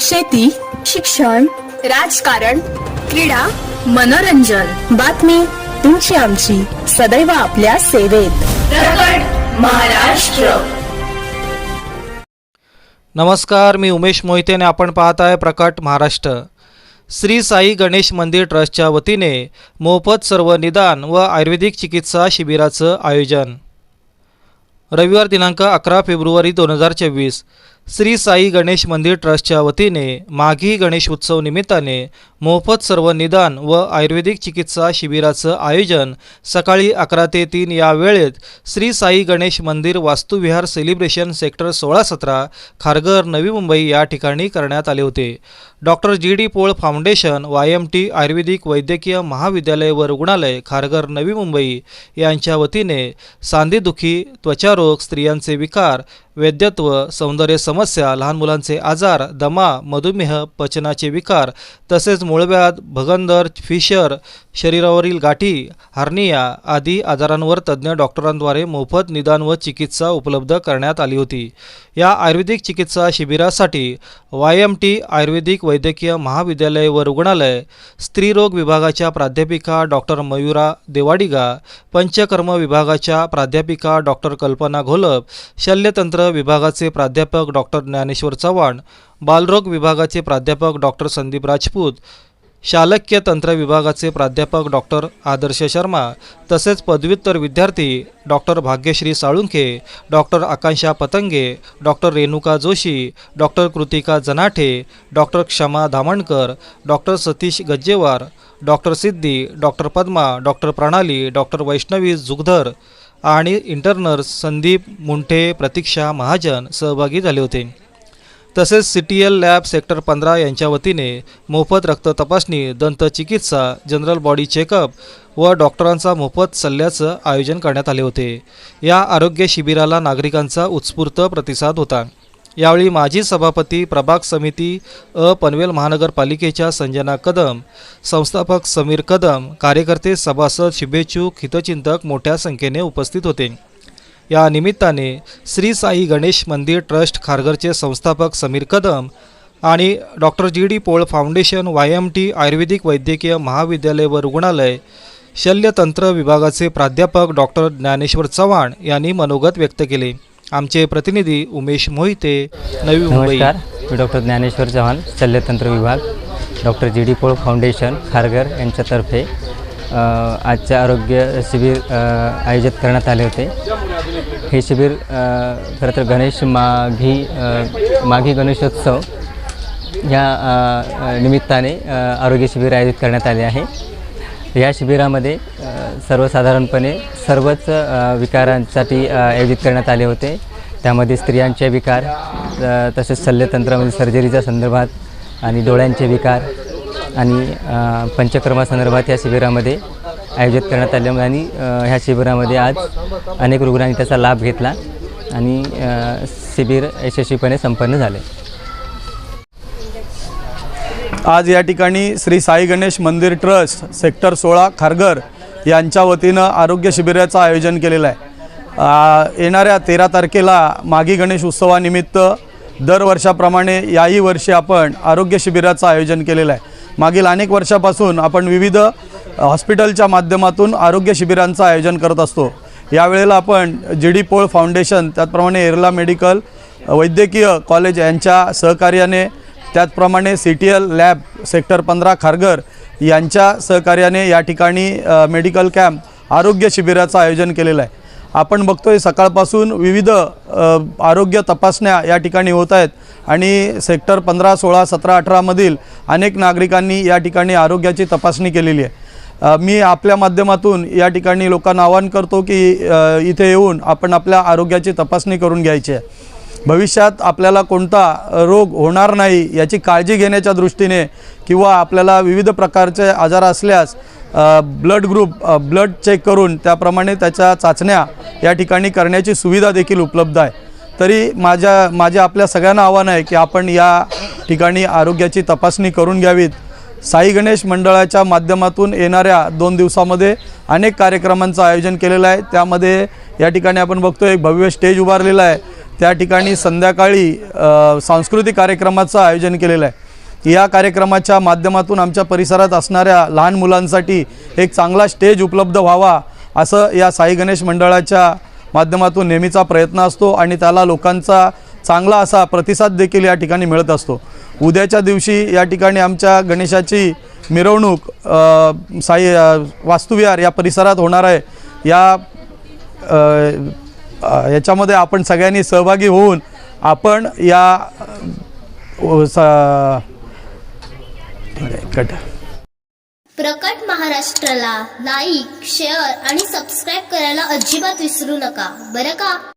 शेती शिक्षण राजकारण क्रीडा मनोरंजन. बातमी तुमची आमची. सदैव आपल्या सेवेत. प्रकट महाराष्ट्र. नमस्कार मी उमेश मोहिते आणि आपण पाहत आहे प्रकट महाराष्ट्र. श्री साई गणेश मंदिर ट्रस्टच्या वतीने मोफत सर्व निदान व आयुर्वेदिक चिकित्सा शिबिराचं आयोजन. रविवार दिनांक अकरा फेब्रुवारी दोन हजार चोवीस. श्री साई गणेश मंदिर ट्रस्टच्या वतीने माघी गणेश उत्सव निमित्ताने मोफत सर्व निदान व आयुर्वेदिक चिकित्सा शिबिराचं आयोजन सकाळी अकरा ते तीन या वेळेत श्री साई गणेश मंदिर वास्तुविहार सेलिब्रेशन सेक्टर सोळा सतरा खारघर नवी मुंबई या ठिकाणी करण्यात आले होते. Doctor G D Pol foundation Y M T आयुर्वेदिक वैद्यकीय महाविद्यालय व रुग्णालय खारघर नवी मुंबई यांच्या वतीने सांधेदुखी त्वचारोग स्त्रियांचे विकार वैद्यत्व सौंदर्य समस्या लहान मुलांचे आजार दमा मधुमेह पचनाचे विकार तसेच मूळव्याध भगंदर फिशर शरीरावरील गाठी हार्निया आदी आजारांवर तज्ज्ञ डॉक्टरांद्वारे मोफत निदान व चिकित्सा उपलब्ध करण्यात आली होती. या आयुर्वेदिक चिकित्सा शिबिरासाठी वाय एम टी आयुर्वेदिक वैद्यकीय महाविद्यालय व रुग्णालय स्त्रीरोग विभागाच्या प्राध्यापिका डॉक्टर मयुरा देवाडिगा पंचकर्म विभागाच्या प्राध्यापिका डॉक्टर कल्पना घोलप शल्यतंत्र विभागाचे प्राध्यापक डॉक्टर ज्ञानेश्वर चव्हाण बालरोग विभागाचे प्राध्यापक डॉक्टर संदीप राजपूत शालक्य तंत्र विभागाचे प्राध्यापक डॉक्टर आदर्श शर्मा तसेच पदव्युत्तर विद्यार्थी doctor Bhagyashree Salunkhe doctor Akanksha Patange doctor Renuka Joshi doctor Kritika Janathe doctor Kshama Dhamankar doctor Satish Gajjewar doctor Siddhi doctor Padma doctor Pranali doctor Vaishnavi Jugdhar आणि इंटरनर्स संदीप मुंठे प्रतीक्षा महाजन सहभागी झाले होते. तसेच C T L lab sector पंधरा यांच्या वतीने मोफत रक्त तपासणी दंतचिकित्सा जनरल बॉडी चेकअप व डॉक्टरांचा मोफत सल्ल्याचं आयोजन करण्यात आले होते. या आरोग्य शिबिराला नागरिकांचा उत्स्फूर्त प्रतिसाद होता. यावेळी माजी सभापती प्रभाग समिती अ पनवेल महानगरपालिकेच्या संजना कदम संस्थापक समीर कदम कार्यकर्ते सभासद शुभेच्छुक हितचिंतक मोठ्या संख्येने उपस्थित होते. या निमित्ताने श्री साई गणेश मंदिर ट्रस्ट खारघरचे संस्थापक समीर कदम आणि doctor G D Pol foundation Y M T आयुर्वेदिक वैद्यकीय महाविद्यालय व रुग्णालय शल्यतंत्र विभागाचे प्राध्यापक डॉक्टर ज्ञानेश्वर चव्हाण यांनी मनोगत व्यक्त केले. आमचे प्रतिनिधी उमेश मोहिते नवी मुंबई. मी डॉक्टर ज्ञानेश्वर चव्हाण शल्यतंत्र विभाग doctor G D Pol foundation Kharghar यांच्यातर्फे आजच्या आरोग्य शिबिर आयोजित करण्यात आले होते. हे शिबिर खरं तर गणेश माघी माघी गणेशोत्सव या निमित्ताने आरोग्य शिबिर आयोजित करण्यात आले आहे. या शिबिरामध्ये सर्वसाधारणपणे सर्वच विकारांसाठी आयोजित करण्यात आले होते. त्यामध्ये स्त्रियांचे विकार तसेच शल्यतंत्रामध्ये सर्जरीच्या संदर्भात आणि डोळ्यांचे विकार आणि अ, पंचकर्मासंदर्भात या शिबिरामध्ये आयोजित करण्यात आले आणि ह्या शिबिरामध्ये आज अनेक रुग्णांनी त्याचा लाभ घेतला आणि शिबिर यशस्वीपणे संपन्न झाले. आज या ठिकाणी श्री साई गणेश मंदिर ट्रस्ट सेक्टर सोळा खारघर यांच्या वतीनं आरोग्य शिबिराचं आयोजन केलेलं आहे. येणाऱ्या तेरा तारखेला मागी गणेश उत्सवानिमित्त दरवर्षाप्रमाणे याही वर्षी आपण आरोग्य शिबिराचं आयोजन केलेलं आहे. मागील अनेक वर्षापासून आपण विविध हॉस्पिटलच्या माध्यमातून आरोग्य शिबिरांचं आयोजन करत असतो. यावेळेला आपण जी डी पोळ फाउंडेशन त्याचप्रमाणे एरला मेडिकल वैद्यकीय कॉलेज यांच्या सहकार्याने त्याचप्रमाणे C T L lab sector पंधरा खारघर यांच्या सहकार्याने या ठिकाणी मेडिकल कॅम्प आरोग्य शिबिराचं आयोजन केलेलं आहे. आपण बघतोय सकाळपासून विविध आरोग्य तपासण्या या ठिकाणी होत आहेत आणि सेक्टर पंधरा सोळा सतरा अठरामधील अनेक नागरिकांनी या ठिकाणी आरोग्याची तपासणी केलेली आहे. मी आपल्या माध्यमातून या ठिकाणी लोकांना आवाहन करतो की इथे येऊन आपण आपल्या आरोग्याची तपासणी करून घ्यायची आहे. भविष्यात आपल्याला कोणता रोग होणार नाही याची काळजी घेण्याच्या दृष्टीने किंवा आपल्याला विविध प्रकारचे आजार असल्यास ब्लड ग्रुप ब्लड चेक करून त्याप्रमाणे त्याच्या चाचण्या या ठिकाणी करण्याची सुविधा देखील उपलब्ध आहे. तरी माझ्या माझ्या आपल्या सगळ्यांना आव्हान आहे की आपण या ठिकाणी आरोग्याची तपासणी करून घ्यावीत. साई गणेश मंडळाच्या माध्यमातून येणाऱ्या दोन दिवसामध्ये अनेक कार्यक्रमांचं आयोजन केलेलं आहे. त्यामध्ये या ठिकाणी आपण बघतो एक भव्य स्टेज उभारलेला आहे. त्या ठिकाणी संध्याकाळी सांस्कृतिक कार्यक्रमाचं आयोजन केलेलं आहे. या कार्यक्रमाच्या माध्यमातून आमच्या परिसरात असणाऱ्या लहान मुलांसाठी एक चांगला स्टेज उपलब्ध व्हावा असं या साई गणेश मंडळाच्या माध्यमातून नेहमीचा प्रयत्न असतो आणि त्याला लोकांचा चांगला असा प्रतिसाद देखील या ठिकाणी मिळत असतो. उद्याच्या दिवशी या ठिकाणी आमच्या गणेशाची मिरवणूक साई वास्तुविहार या परिसरात होणार आहे. या याच्यामध्ये आपण सगळ्यांनी सहभागी होऊन आपण या कट प्रकट महाराष्ट्राला लाईक शेअर आणि सबस्क्राईब करायला अजिबात विसरू नका. बरं का?